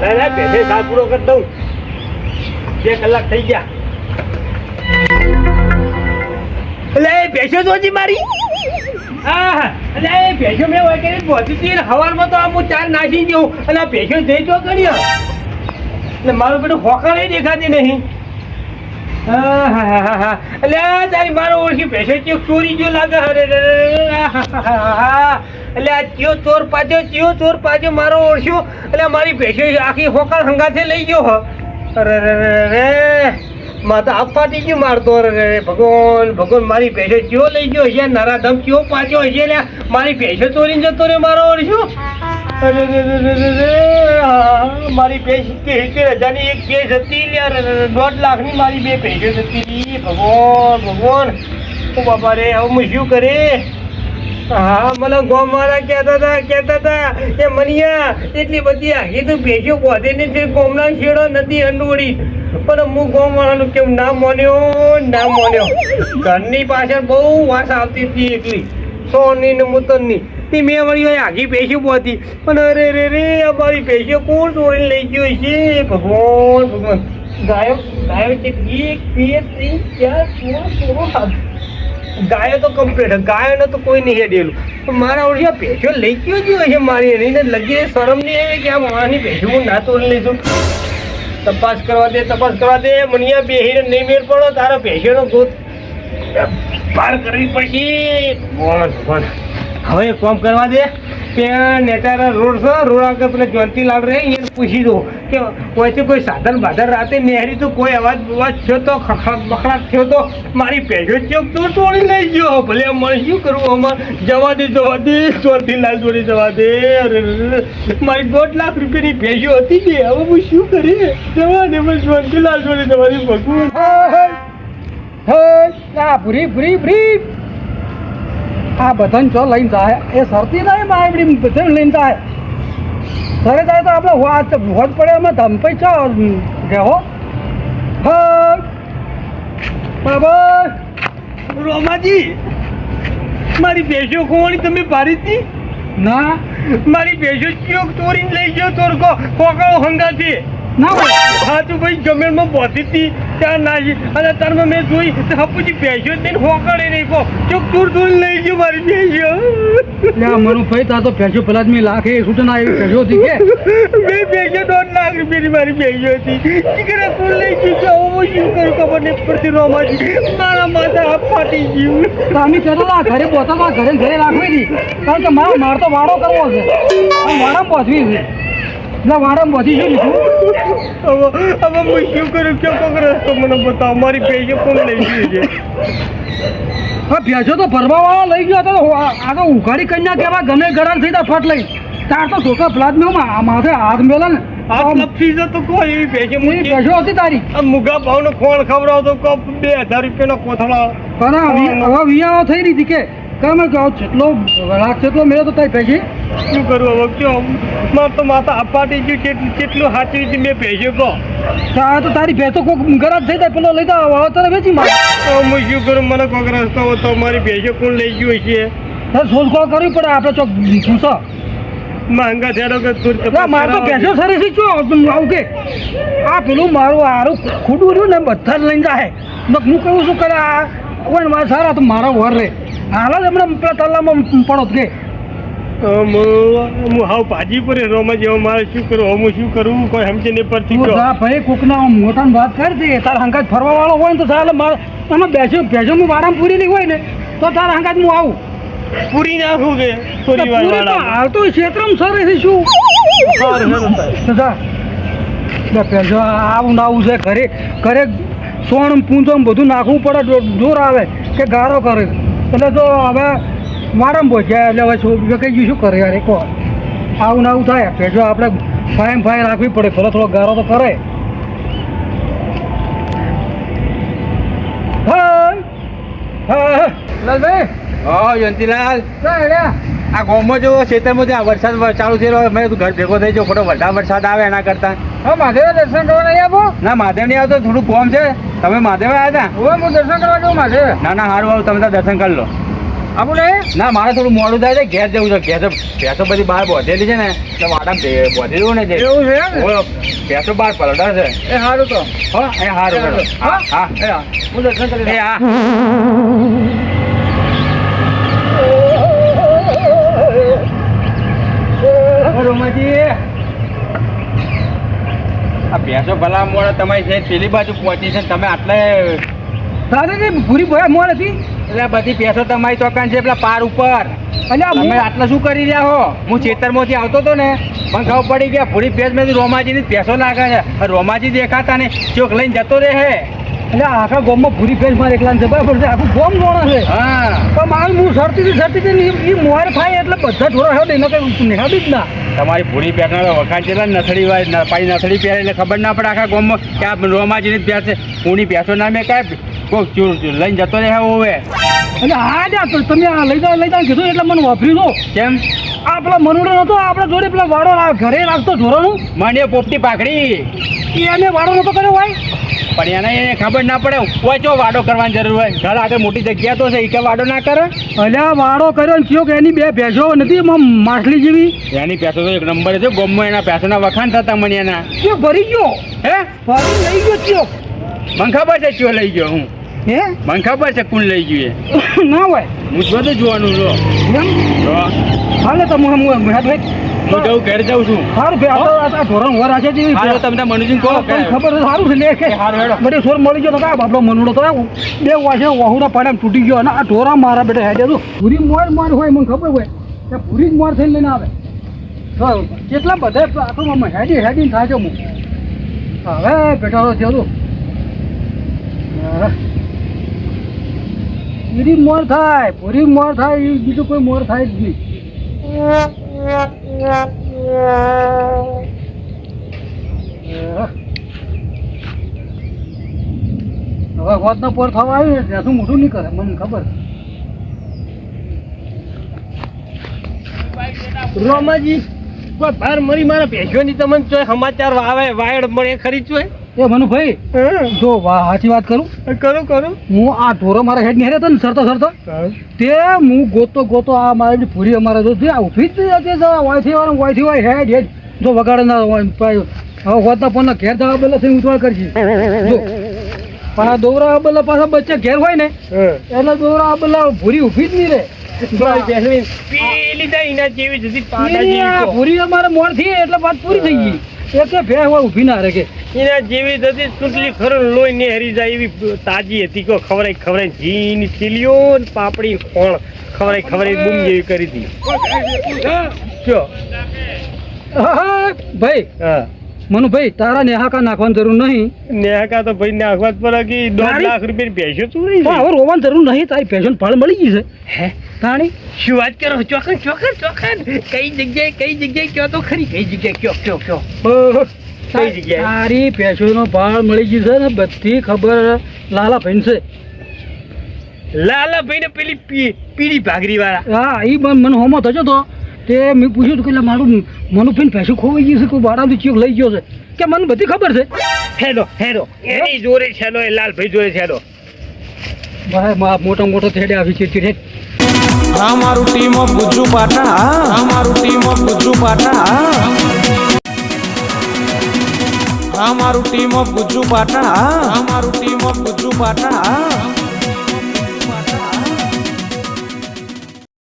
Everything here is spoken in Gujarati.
લે લે સાત પૂરો કરી દઉં. બે કલાક થઈ ગયા. એ ભેંસો તો હજી મારી? હા એ ભેંસો મેં વગેરે પહોંચી હતી હવારમાં તો આમ હું ચાર નાખી ગયો. અને ભેંસો જઈ તો કરી એટલે મારું પેલું હોકળ દેખાતી નહીં. એટલે આ તારી મારો ઓળખી ભેસે ચિયો ચોરી ગયો લાગે અરે. એટલે આ ચિયો ચોર પાછો, ચિયો ચોર પાછો મારો ઓળખ્યો એટલે મારી ભેસે આખી હોકળ હંગાથે લઈ ગયો અરે રે રે માતા આપવાથી ફાટી મારતો અરે ભગવાન ભગવાન, મારી ભેસે ચિયો લઈ ગયો છે નરાધમ ચિયો પાછો છે લે. મારી ભેસે ચોરીને જતો રે મારો ઓળખ્યો અરે મારી બે સિત્તેર હજારની એક કેસ હતી દોઢ લાખની મારી બે ભેંસો હતી ભગવાન ભગવાન. ઓ બાપા રે હવે હું શું કરે? હા, મને ગોમ મારા કહેતા હતા કહેતા હતા કે, મનિયા, એટલી બધી આખી તો ભેજો બોધે ને તે ગોમના શેડો નથી અંડોળી પણ હું ગોમ વાળાનું કેમ ના મોન્યો? ના મોન્યો. ઘરની પાછળ બહુ વાસ આવતી હતી એકલી, સોની ને મુતનની. તે મેં વળી આખી ભેંસો બોધી પણ અરે રે રે અમારી પેશીઓ કોણ ચોરીને લઈ ગયો છે? ભગવાન ભગવાન. ગાયો ગાયો છે, એક, બે, ત્રણ, ચાર, સોળ સોળ ગાયો તો કમ્પ્લીટ ગાયો તો કોઈ નહીં હેડેલું. મારા ઓળખ્યા ભેંસો લઈ ગયો જ હોય છે મારી એને લગી શરમ નહીં આવે કે આ મારાની ભેંસો હું ના તોડી લીધું તપાસ કરવા દે, તપાસ કરવા દે. મનિયા બેહીને નહીં મેળ પડો, તારા ભેંસોનો ગોત. પાર કરવી પડશે. ભગવાન ભગવાન. હવે કામ કરવા દે કે નેતારા રોડ છે, રોડ આગળ પેલા જ્યોતિલાલ રહે એ પૂછી દો કે કોઈથી કોઈ સાધન બાધન રાતે નેહરી તો કોઈ અવાજ બવાજ થયો તો, ખખડાટ બખડાટ થયો તો, મારી ભેંસો ચોક તો તોડી લઈ ગયો. ભલે અમારે શું કરવું, અમારે જવા દે જવા દે જ્યોતિલાલ જોડે જવા દે. અરે રે રે. મારી દોઢ લાખ રૂપિયાની ભેજો હતી કે હવે હું શું કરીએ? જવા દે, બસ જ્યોતિલાલ જોડે જવા દે ભગવાન હા હા, ભૂરી ભૂરી ભૂરી. આ બધાને છો લઈને જાય એ સરતી નહીં મારી બધાને લઈને જાય. ઘરે જાય તો આપણે વાત વોટ પડે અમે ધમપઈ છો હે. બરાબર રોમાજી મારી ભેંસો ખોવાણી તમે ભારી હતી? ના. મારી ભેંસો ચોક ચોરીને લઈ ગયો તોરકો કોકળો હંગાથી. ના ભાઈ સાચું ભાઈ જમીનમાં પહોંચી હતી ત્યાં નાખી અને તારમાં મેં જોઈ તો હપુજી જ નહીં હોકળે નહીં કો ચોક દૂર ચોરીને લઈ ગયો મારી ભેંસો. ના મારું ભાઈ તા તો પેજો પેલા જ મેં લાખ એ સૂચના આવી પેજો હતી કે? મેં ભેંસો દોઢ લાખ રૂપિયાની મારી ભેંસો હતી. દીકરા કોણ લઈ ગયું છે હું શું કરું? ખબર નહીં પડતી રોમાજી મારા માથા હાથ ફાટી ગયું. તો કહેતો હતા ઘરે પહોંચતા ઘરે ઘરે રાખવી હતી. કારણ કે મારો માર તો વાડો કરવો છે. વાડા પહોંચવી છે. એટલે વાડા પહોંચી શું લીધું? હવે હું શું કર્યું કે કોક રસ્તો મને બતાવો? મારી ભેંસો કોણ લઈ ગયું છે. હા ભેંસો તો ભરવા વાળો લઈ ગયો હતો. આ તો ઉઘાડી કન્યા કહેવાય ગમે ગરાર થઈ તા ફટ લઈ. તાર તો ધોકા પ્લાટ મેં માથે હાથ મેલા ને. કોઈ મુગા ભાવનો ખોણ ખવડાવતો કોપ બે હજાર કોથળા વી- હવે વિયાઓ થઈ રહી હતી કે? કામ કહો જેટલો રાખ જેટલો મેળો તો તારી ભેંસી. શું કરું હવે? કયો મારે તો માથા અપાટી ગયું કેટલું સાચવી હતી મેં ભેંસો કહો. તો આ તો તારી ભેંસો કોક ગરાર થઈ જાય પેલો લઈ જાવ વાળો તારે વેચી મારે. હું શું કરું? મને કોક રસ્તો હતો મારી ભેંસો કોણ લઈ ગયું છે તારે શોધખોળ કરવી પડે આપણે ચોક પૂછો માંગા થયા કે તું મારે તો ભેંસો સરી છે ચો આવું કે. આ પેલું મારું હારું ખુડું રહ્યું ને બધા લઈને જાય. હું કહું છું કરે આ? કોઈ મારે સારા તો મારો વર રે. હાલ જ હમણાં પેલા તલામાં પડો કે. હું હાવ ભાજી પડે રોમાં જેવો મારે શું કરું હું શું કરું કોઈ સમજે તું ગયો જા ભાઈ કોકના આમ વાત કરી દે. તારા હંગાત ફરવા વાળો હોય ને તો ચાલે મારે તમે બેસો બેસો હું પૂરી નહીં હોય ને તો તારા હંગાત હું આવું. પૂરી નાખું કે પૂરી વાળા હાલ તો ક્ષેત્રમાં સરે છે શું? પેલો આવું ના આવું છે ઘરે ઘરે સોણ પૂંજો બધું નાખવું પડે જોર આવે કે ગારો કરે. એટલે તો હવે મારામાં પહોંચ્યા એટલે હવે શું કઈ ગયું શું કરે યાર કહો આવું ને આવું થાય. જો આપણે ફાઈન ફાઈન રાખવી પડે થોડો થોડો ગારો તો કરે. હા હા. લાલભાઈ? હા જયંતિલાલ. આ ગામમાં જો ખેતરમાં જ્યાં વરસાદ ચાલુ થયેલો હોય, મેં ઘર ભેગો થઈ જાઉં ખોટો વધારે વરસાદ આવે એના કરતા. હા મહાદેવ દર્શન કરવા નહીં આપો? ના મહાદેવ નહીં આવતો થોડું કોમ છે. તમે મહાદેવ આવ્યા હતા? હવે હું દર્શન કરવા જાઉં મહાદેવ. ના ના સારું આવું તમે દર્શન કરી લો. આપણે ના મારે થોડું મોડું થાય છે ઘેર જવું છે ઘેર ભેંસો બધી બહાર બોધેલી છે ને તો વાડા બોધેલું ને જે એવું છે ને? ભેંસો બહાર પલટા છે. એ સારું તો. હા એ સારું હા હા. હું દર્શન કરી હા. ઓ, રોમાજી આ ભેંસો ભલા મોડે તમારી છે પેલી બાજુ પહોંચી છે તમે આટલે તારે જે ભૂરી ભયા મોર હતી? એટલે બધી ભેંસો તમારી ચોકાન છે પેલા પાર ઉપર. અલ્યા તમે હું- શું કરી રહ્યા હો? હું ચેતરમાંથી આવતો હતો ને મને ખબર પડી ગયા ભૂરી ભેંસ મેં રોમાજીની ભેંસો લાગે છે. રોમાજી દેખાતા ને ચોક લઈને જતો રહે. અલ્યા આખા ગોમમાં ભૂરી ફેસ મારે એકલા બરાબર છે? આખું ગોમ ગોણ છે. હા. પણ મારું હું સરતી સરતી એ મોર થાય એટલે બધા ઢોરા હેડે એને કઈ નિહાળી જ ના. તમારી ભૂરી પહેરનારો વખાણ છે એટલે નથડી હોય ન- પાછી નથડી પહેરે એટલે ખબર ના પડે આખા ગોમમાં કે આ રોમાજીની જ પહેરશે છે. પહેરશો ના મેં કાંઈ કોઈક ચોર લઈને જતો રહે હવે. અને હા જા તો તમે આ લઈ જાઓ લઈ જાઓ કીધું એટલે મને વાપર્યું નો કેમ? આ પેલા મનુડો નતો આપણે જોડે પેલા વાળો ઘરે રાખતો ઢોરાનું. મને પોપટી પાકડી એને વાડો નતો કર્યો હોય પણ એને એને ખબર ના પડે. ઓછો વાડો કરવાની જરૂર હોય? ઘર આગળ મોટી જગ્યા તો છે એ કે વાડો ના કરે? અલ્યા વાડો કર્યો ને કે એની બે ભેંસો નથી માછલી જેવી? એની ભેંસો તો એક નંબર છે ગોમમાં એના ભેંસોના વખાણ થતા મને એના. કે ભરી ગયો? હે? ભરી લઈ ગયો થયો? મને ખબર છે ચો લઈ ગયો હું. હે? મને ખબર છે કોણ લઈ ગયું એ. ના હોય. હું બધું જોવાનું છો. એમ? જો. હાલે તો હું હું ભાઈ હું જઉં ઘેર જાઉં છું. સારું ભે આ ઢોરણ વર આજે જેવી હાલો તમને મનુજીન કહો ખબર છે સારું છે લે કે. હારું હેડો. બધી સોર મળી ગયો તો કા બાપડો મનુડો તો બે વાસે વહુડા પાડામ તૂટી ગયો અને આ ઢોરા મારા બેટા હેડે તો. પૂરી મોર મોર હોય મને ખબર હોય કે પૂરી જ મોર થઈને લઈને આવે. કેટલા બધા આટલું હેડી હેડી થાય છે હું હવે બેટા તો થયો તું. પૂરી મોર થાય પૂરી મોર થાય બીજું કોઈ મોર થાય જ નહીં. હવે હોતનો પોર થવા આવ્યું ત્યાં શું મોઢું નહીં કરે, મને ખબર. રોમાજી, કોઈ ભાર મરી મારા ભેંસોની તમને સમાચાર આવે, વાયડ મળે ખરી ચોય? એ મનુભાઈ જો સાચી વાત કરું? કરું કરું. હું આ ઢોરો મારા હેડ હતો ને સરતો સરતો. તે હું ગોતો ગોતો આ મારી પૂરી અમારે જો જે ઊભી જ હતી વાયથી વાર વાયથી હોય હેડ હેડ. જો વગાડે ના હોય હવે હોતા પણ ઘેર જવા બેલા થઈ ઉતવાળ કરશે જો. પણ આ દોરા અબલા પાછા બચ્ચા ઘેર હોય ને એટલે દોરા અબલા ભૂરી ઊભી જ નહીં રે પેલી જેવી જ પૂરી અમારે મોરથી એટલે વાત પૂરી થઈ ગઈ. એક ભે હોય ઊભી ના રહે કે? એના જેવી હતી ચૂંટલી ખરો લોહી ને હરી જાય એવી તાજી હતી કો ખવરાઈ ખવરાઈ ઘીની થીલીઓ ને પાપડી ફોણ ખવરાઈ ખવરાઈ બૂમ જેવી કરી હતી ભાઈ હા. મનુ ભાઈ તારા નેહાકા નાખવાની જરૂર નહીં. નેહાકા તો ભાઈ નાખવા જ પડે કે દોઢ લાખ રૂપિયા ભેંસો તું રહી હવે રોવાની જરૂર નહીં તારી પેશન ફળ મળી ગઈ છે. હે તાણી શું વાત કરો? ચોખન ચોખન ચોખન. કઈ જગ્યાએ કઈ જગ્યાએ કયો તો ખરી? કઈ જગ્યાએ કયો કયો કયો? કઈ જગ્યાએ? તારી પેશોનો ફળ મળી ગઈ છે ને બધી ખબર લાલા ભાઈ છે. લાલાભાઈ ને પેલી પીળી ભાગરી વાળા હા એ મને હોમો થયો તો. તે મેં પૂછ્યું હતું કે એટલે મારું મનુભાઈ પૈસું ખોવાઈ ગયું છે કોઈ બારાથી ચીક લઈ ગયો છે. કે મને બધી ખબર છે? હેડો હેડો. એની જોડે છેડો એ લાલભાઈ જોડે છેડો ભાઈ મા મોટો મોટો થેડે આવી છે ચીડે આ મારું ટીમ ઓફ ગુજ્જુ પાટણ અમારું ટીમ ઓફ ગુજ્જુ પાટણ આ. મારું ટીમ ઓફ ગુજ્જુ પાટણ અમારું ટીમ ઓફ ગુજ્જુ પાટણ આ.